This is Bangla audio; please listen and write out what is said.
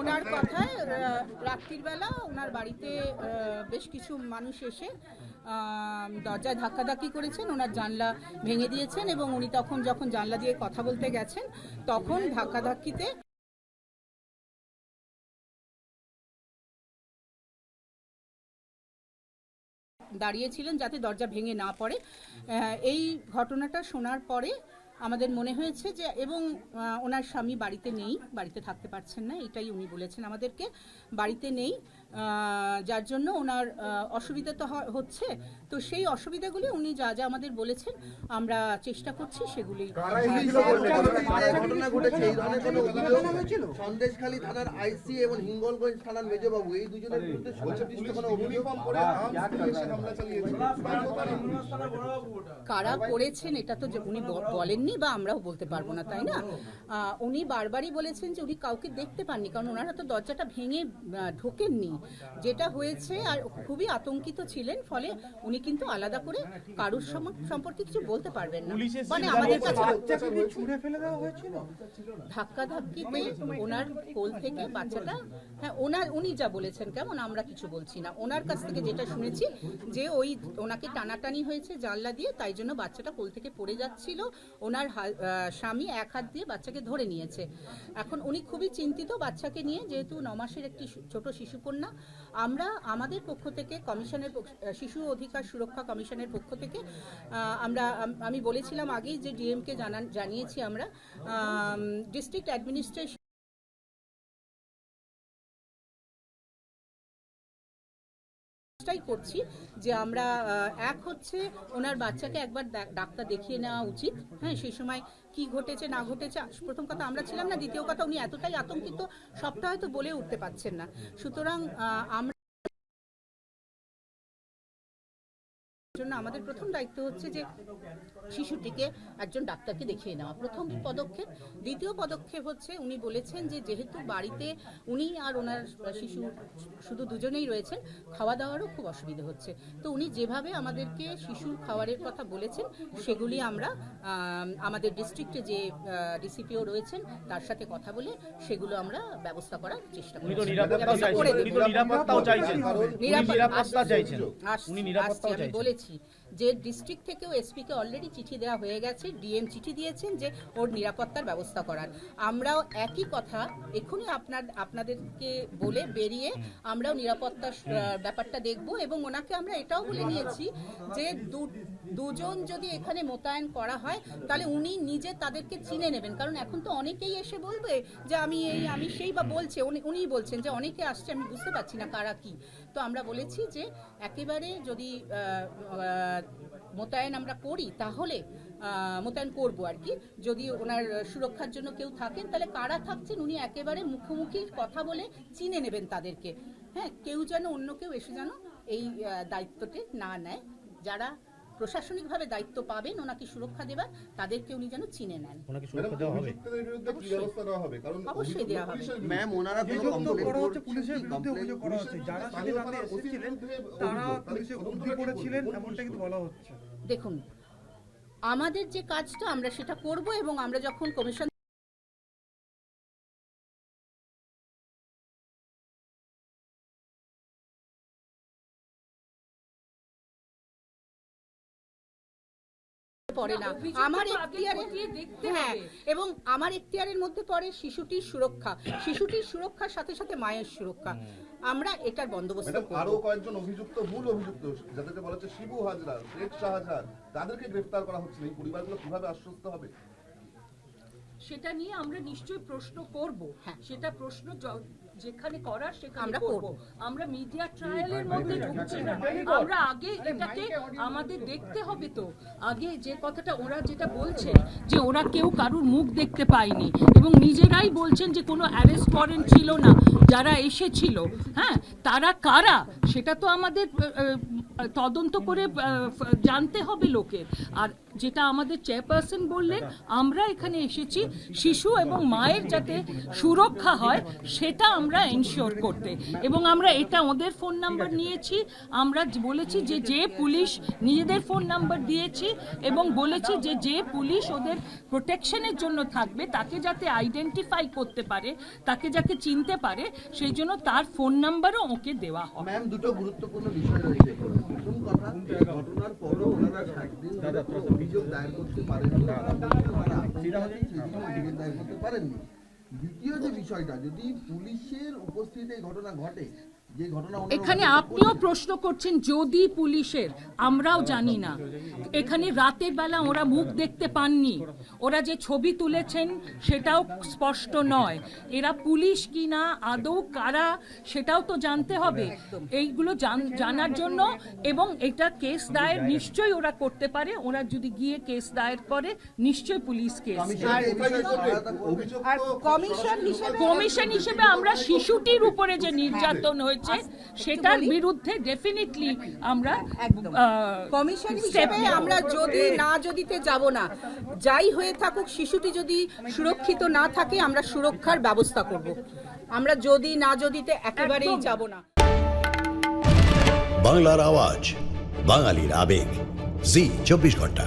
ওনার কথায় রাত্রির বেলা ওনার বাড়িতে বেশ কিছু মানুষ এসে দরজায় ধাক্কাধাক্কি করেছেন, ওনার জানলা ভেঙে দিয়েছেন এবং উনি তখন যখন জানলা দিয়ে কথা বলতে গেছেন, তখন ধাক্কাধাক্কিতে দাঁড়িয়েছিলেন যাতে দরজা ভেঙে না পড়ে। এই ঘটনাটা শোনার পরে আমাদের মনে হয়েছে যে, এবং ওনার স্বামী বাড়িতে নেই, বাড়িতে থাকতে পারছেন না, এটাই উনি বলেছেন আমাদেরকে, বাড়িতে নেই যার জন্য ওনার আহ, অসুবিধা তো হ- হচ্ছে। তো সেই অসুবিধাগুলি উনি যা যা আমাদের বলেছেন আমরা চেষ্টা করছি সেগুলি ঘটনা ঘটেছে? এই ধরনের কোনো অভিযোগ? সন্দেশখালী থানার আইসি এবং হিঙ্গলগঞ্জ থানার মেজবাবু এই দুজনের বিরুদ্ধে সুনির্দিষ্ট কোনো অভিযোগ? কারা করেছেন এটা তো যে উনি ব- বলেননি বা আমরাও বলতে পারব না তাই না? উনি বারবারই বলেছেন যে উনি কাউকে দেখতে পাননি কারণ ওনারা তো দরজাটা ভেঙে ঢোকেননি। যেটা হয়েছে আর খুবই আতঙ্কিত ছিলেন ফলে উনি কিন্তু আলাদা করে কারুর সম্পর্কে কিছু বলতে পারবেন না। মানে আমাদের কাছে ছুঁড়ে ফেলে দেওয়া হয়েছিল? ধাক্কা ধাক্কিতে ওনার কোল থেকে বাচ্চাটা হ্যাঁ ওনার উনি যা বলেছেন কেমন আমরা কিছু বলছি না। ওনার কাছ থেকে যেটা শুনেছি যে ওই ওনাকে টানাটানি হয়েছে জানলা দিয়ে তাই জন্য বাচ্চাটা কোল থেকে পড়ে যাচ্ছিল। ওনার স্বামী এক হাত দিয়ে বাচ্চাকে ধরে নিয়েছে। এখন উনি খুবই চিন্তিত বাচ্চাকে নিয়ে যেহেতু ন মাসের একটি ছোট শিশুকন্যা আমরা আমাদের পক্ষ থেকে কমিশনের শিশু অধিকার সুরক্ষা কমিশনের পক্ষ থেকে আমরা, আমি বলেছিলাম আগেই যে ডিএমকে জানান, জানিয়েছি আমরা ডিস্ট্রিক্ট অ্যাডমিনিস্ট্রেশন চেষ্টাই করছি যে আমরা এক হচ্ছে ওনার বাচ্চাকে একবার ডাক্তার দেখিয়ে নেওয়া উচিত। হ্যাঁ সেই সময় কি ঘটেছে, না ঘটেছে প্রথম কথা আমরা ছিলাম না, দ্বিতীয় কথা উনি এতটাই আতঙ্কিত, সবটা হয়তো বলে উঠতে পারছেন না। সুতরাং আমরা জন্য আমাদের প্রথম দায়িত্ব হচ্ছে যে শিশুটিকে একজন ডাক্তারকে দেখিয়ে নেওয়া। প্রথম পদক্ষেপ। দ্বিতীয় পদক্ষেপ হচ্ছে উনি বলেছেন যে যেহেতু বাড়িতে উনি আর ওনার শিশু শুধু দুজনেই রয়েছেন খাওয়া দাওয়ারও খুব অসুবিধা হচ্ছে। তো উনি যেভাবে আমাদেরকে শিশুর খাবারের কথা বলেছেন সেগুলি আমরা আম, আমাদের ডিস্ট্রিক্টে যে ডিসিপিও রয়েছেন তার সাথে কথা বলে সেগুলো আমরা ব্যবস্থা করার চেষ্টা করে উনি দেব। তো নিরাপত্তাও চাইছেন। উনি নিরাপত্তা- নিরাপত্তা চাইছেন। উনি নিরাপত্তাও চাইছেন। বলেছি। যে ডিস্ট্রিক্ট থেকেও এসপিকে অলরেডি চিঠি দেওয়া হয়ে গেছে ডিএম চিঠি দিয়েছেন যে ওর নিরাপত্তার ব্যবস্থা করার। আমরাও একই কথা এক্ষুনি আপনার, আপনাদেরকে বলে বেরিয়ে আমরাও নিরাপত্তার ব্যাপারটা দেখব এবং ওনাকে আমরা এটাও বলে নিয়েছি যে দু- দুজন যদি এখানে মোতায়েন করা হয়, তাহলে উনি নিজে তাদেরকে চিনে নেবেন। কারণ এখন তো অনেকেই এসে বলবে যে, আমি এই, আমি সেই বা বলছে। উনি বলছেন যে, অনেকে আসছে, আমি বুঝতে পারছি না কারা কি। তো আমরা বলেছি যে, একেবারে যদি মোতায়েন আমরা করি, তাহলে মোতায়েন করব আর কি। যদি ওনার সুরক্ষার জন্য কেউ থাকেন, তাহলে কারা থাকছেন, উনি একেবারে মুখোমুখি কথা বলে চিনে নেবেন তাদেরকে। হ্যাঁ কেউ যেন অন্য কেউ এসে যেন এই দায়িত্বটি না নেয়। যারা প্রশাসনিকভাবে দায়িত্ব পাবেন ওনাকে সুরক্ষা দেবার তাদেরকে উনি যেন চিনে নেন। ওনাকে সুরক্ষা দেওয়া হবে। অবশ্যই। দেওয়া হবে। ম্যাম ওনারা কোনো কমপ্লেন করা হচ্ছে পুলিশের বিরুদ্ধে অভিযোগ করা হচ্ছে। যারা সেদিন রাতে এসেছিলেন তারা পুলিশে এমনটা কিন্তু বলা হচ্ছে। দেখুন আমাদের যে কাজটা আমরা সেটা করব এবং আমরা যখন কমিশন পড়ে না আমার এখতিয়ারে হ্যাঁ এবং আমার এখতিয়ারের মধ্যে পড়ে শিশুটির সুরক্ষা। শিশুটির সুরক্ষার সাথে সাথে মায়ের সুরক্ষা। আমরা এটার বন্দোবস্ত করব। আরও কয়েকজন অভিযুক্ত মূল অভিযুক্ত যাদেরকে বলা হচ্ছে শিবু হাজরা শেখ শাহজাহান তাদেরকে গ্রেফতার করা হচ্ছে। এই পরিবারগুলো কীভাবে আশ্বস্ত হবে? সেটা নিয়ে আমরা নিশ্চয়ই প্রশ্ন করব। হ্যাঁ। সেটা প্রশ্ন যেখানে করার সেখানে আমরা করব। আমরা মিডিয়া ট্রায়ালের মধ্যে ঢুকছি না। আমরা আগে এটাকে আমাদের দেখতে হবে তো। আগে যে কথাটা ওরা যেটা বলছে যে ওরা কেউ কারুর মুখ দেখতে পায়নি এবং নিজেরাই বলছেন যে কোনো অ্যারেস্ট ওয়ারেন্ট ছিল না যারা এসেছিল। হ্যাঁ তারা কারা? সেটা তো আমাদের তদন্ত করে জানতে হবে লোকের আর যেটা আমাদের চেয়ারপারসন বললেন, আমরা এখানে এসেছি শিশু এবং মায়ের যাতে সুরক্ষা হয়, সেটা আমরা এনশিওর করতে। এবং আমরা এটা ওদের ফোন নাম্বার নিয়েছি, আমরা বলেছি যে যে পুলিশ নিজেদের ফোন নাম্বার দিয়েছি এবং বলেছি যে যে পুলিশ ওদের প্রোটেকশনের জন্য থাকবে, তাকে যাতে আইডেন্টিফাই করতে পারে, তাকে যাকে চিনতে পারে, সেই জন্য তার ফোন নাম্বারও ওকে দেওয়া হবে। দুটো গুরুত্বপূর্ণ বিষয় রয়েছে প্রথম কথা এই ঘটনার পরও ওনারা সাত দিন ধরে অভিযোগ দায়ের করতে পারেননি। ওনারা আপনারা অভিযোগ দায়ের করতে পারেননি। দ্বিতীয় যে বিষয়টা যদি পুলিশের উপস্থিতি এই ঘটনা ঘটে এখানে আপনিও প্রশ্ন করছেন যদি পুলিশের আমরাও জানি না। এখানে রাতের বেলা ওরা মুখ দেখতে পাননি। ওরা যে ছবি তুলেছেন সেটাও স্পষ্ট নয়। এরা পুলিশ কি না আদৌ কারা সেটাও তো জানতে হবে। এইগুলো জানার জন্য এবং এটা কেস দায়ের নিশ্চয়ই ওরা করতে পারে। ওরা যদি গিয়ে কেস দায়ের করে নিশ্চয়ই পুলিশ কেস কমিশন হিসেবে আমরা শিশুটির উপরে যে নির্যাতন হয়েছে সেটার বিরুদ্ধে ডেফিনেটলি আমরা কমিশন হিসেবে আমরা যদি না যদিতে যাব না যাই হয়ে থাকুক শিশুটি যদি সুরক্ষিত না থাকে আমরা সুরক্ষার ব্যবস্থা করব। আমরা যদি না যদিতে একেবারেই যাব না। বাংলার আওয়াজ বাঙালির আবেগ। জি চব্বিশ ঘণ্টা।